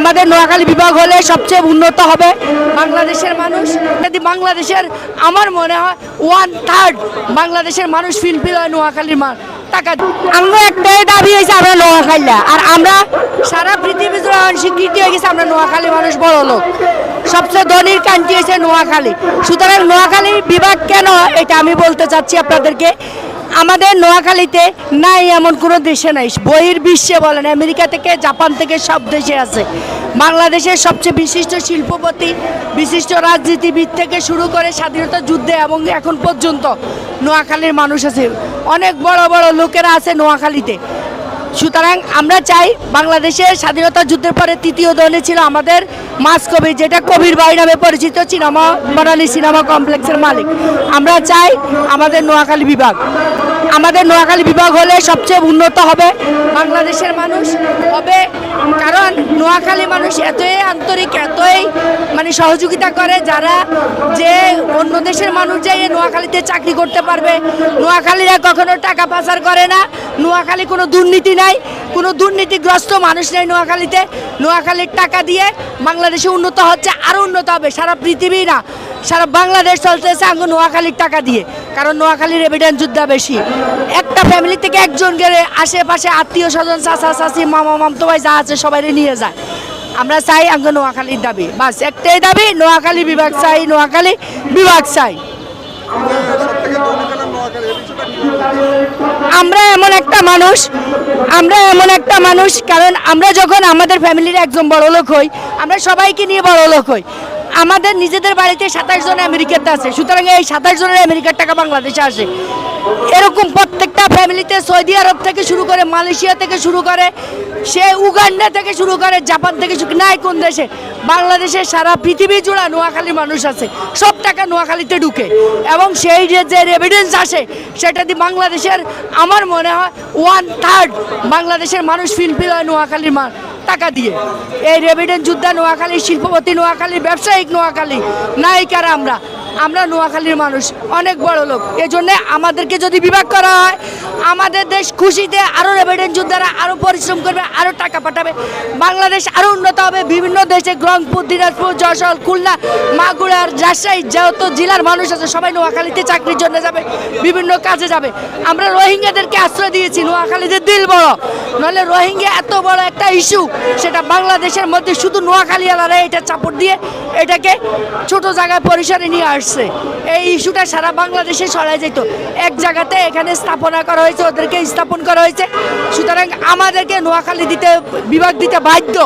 আমাদের নোয়াখালী বিভাগ হলে সবচেয়ে উন্নত হবে। বাংলাদেশের মানুষ, যদি বাংলাদেশের আমার মনে হয় ওয়ান থার্ড বাংলাদেশের মানুষ ফিলফিল হয় নোয়াখালীর মা টাকা আমরা একটাই দাবি হয়েছে আমরা নোয়াখালীরা। আর আমরা সারা পৃথিবী জুড়ে স্বীকৃতি হয়ে গেছে আমরা নোয়াখালী মানুষ বড় লোক। সবচেয়ে ধনীর কান্ট্রি হয়েছে নোয়াখালী। সুতরাং নোয়াখালী বিভাগ কেন, এটা আমি বলতে চাচ্ছি আপনাদেরকে। আমাদের নোয়াখালীতে নাই এমন কোনো দেশে নাই। বহির বিশ্বে বলেন, আমেরিকা থেকে জাপান থেকে সব দেশে আছে। বাংলাদেশের সবচেয়ে বিশিষ্ট শিল্পপতি, বিশিষ্ট রাজনীতিবিদ থেকে শুরু করে স্বাধীনতা যুদ্ধে এবং এখন পর্যন্ত নোয়াখালীর মানুষ আছে। অনেক বড় বড় লোকেরা আছে নোয়াখালীতে। সুতরাং আমরা চাই বাংলাদেশের স্বাধীনতা যুদ্ধের পরে তৃতীয় দলে ছিল আমাদের মাস কবি, যেটা কবির বাড়ি নামে পরিচিত, সিনেমা বানালি সিনেমা কমপ্লেক্সের মালিক। আমরা চাই আমাদের নোয়াখালী বিভাগ। আমাদের নোয়াখালী বিভাগ হলে সবচেয়ে উন্নত হবে। বাংলাদেশের মানুষ হবে, কারণ নোয়াখালী মানুষ এতই আন্তরিক, এতই মানে সহযোগিতা করে যারা যে অন্য দেশের মানুষ যে এই নোয়াখালীতে চাকরি করতে পারবে। নোয়াখালীরা কখনো টাকা পাচার করে না। নোয়াখালী কোনো দুর্নীতি নাই। কোনো দুর্নীতিগ্রস্ত মানুষ নেই নোয়াখালীতে। নোয়াখালীর টাকা দিয়ে বাংলাদেশে উন্নত হচ্ছে, আরও উন্নত হবে। সারা পৃথিবী না। সারা বাংলাদেশ চলতেছে আঙ্গ নোয়াখালীর টাকা দিয়ে। কারণ নোয়াখালীর এভিডেন্স যুদ্ধ বেশি। একটা ফ্যামিলি থেকে একজন গেলে আশেপাশে আত্মীয় স্বজন, চাচা, চাচি, মামা, মামতো ভাই যা আছে সবাই নিয়ে যায়। আমরা চাই আঙ্গ নোয়াখালীর দাবি। বাস, একটাই দাবি, নোয়াখালী বিভাগ চাই, নোয়াখালী বিভাগ চাই। আমরা এমন একটা মানুষ, আমরা এমন একটা মানুষ, কারণ আমরা যখন আমাদের ফ্যামিলির একজন বড় লোক হই, আমরা সবাইকে নিয়ে বড় লোক হই। আমাদের নিজেদের বাড়িতে সাতাশ জন আমেরিকাতে আছে, সুতরাং এই সাতাশ জনের আমেরিকার টাকা বাংলাদেশে আসে। এরকম প্রত্যেকটা ফ্যামিলিতে সৌদি আরব থেকে শুরু করে মালয়েশিয়া থেকে শুরু করে, সে উগান্ডা থেকে শুরু করে জাপান থেকে শুরু নাই কোন দেশে, বাংলাদেশের সারা পৃথিবী জুড়া নোয়াখালী মানুষ আছে। সব টাকা নোয়াখালীতে ঢুকে। এবং সেই যে যে এভিডেন্স আসে, সেটা দিয়ে বাংলাদেশের আমার মনে হয় ওয়ান থার্ড বাংলাদেশের মানুষ ফিলফিল হয় নোয়াখালীর মা টাকা দিয়ে। এই রেভিডেন্ট যুদ্ধা নোয়াখালী শিল্পপতি নোয়াখালী ব্যবসায়িক নোয়াখালী নায়িকারা আমরা। আমরা নোয়াখালীর মানুষ, অনেক বড় লোক। এই জন্যে আমাদেরকে যদি বিভাগ করা হয়, আমাদের দেশ খুশিতে আরও রেভিডেন্স যোদ্ধারা আরও পরিশ্রম করবে আরও টাকা পাঠাবে। বাংলাদেশ আরও উন্নত হবে। বিভিন্ন দেশে রংপুর, দিনাজপুর, যশোর, খুলনা মাগুড়ার রাজশাহী যত জেলার মানুষ আছে, সবাই নোয়াখালীতে চাকরির জন্য যাবে, বিভিন্ন কাজে যাবে। আমরা রোহিঙ্গাদেরকে আশ্রয় দিয়েছি, নোয়াখালীতে দিল বড়। নাহলে রোহিঙ্গা এত বড় একটা ইস্যু সেটা বাংলাদেশের মধ্যে শুধু নোয়াখালী আলাদা এটা চাপড় দিয়ে এটাকে ছোট জায়গায় পরিসরে নিয়ে আসছে। এই ইস্যুটা সারা বাংলাদেশে ছড়ায় যেত। এক জায়গাতে এখানে স্থাপনা করা হয়েছে, ওদেরকে স্থাপন করা হয়েছে। সুতরাং আমাদেরকে নোয়াখালী দিতে, বিভাগ দিতে বাধ্য।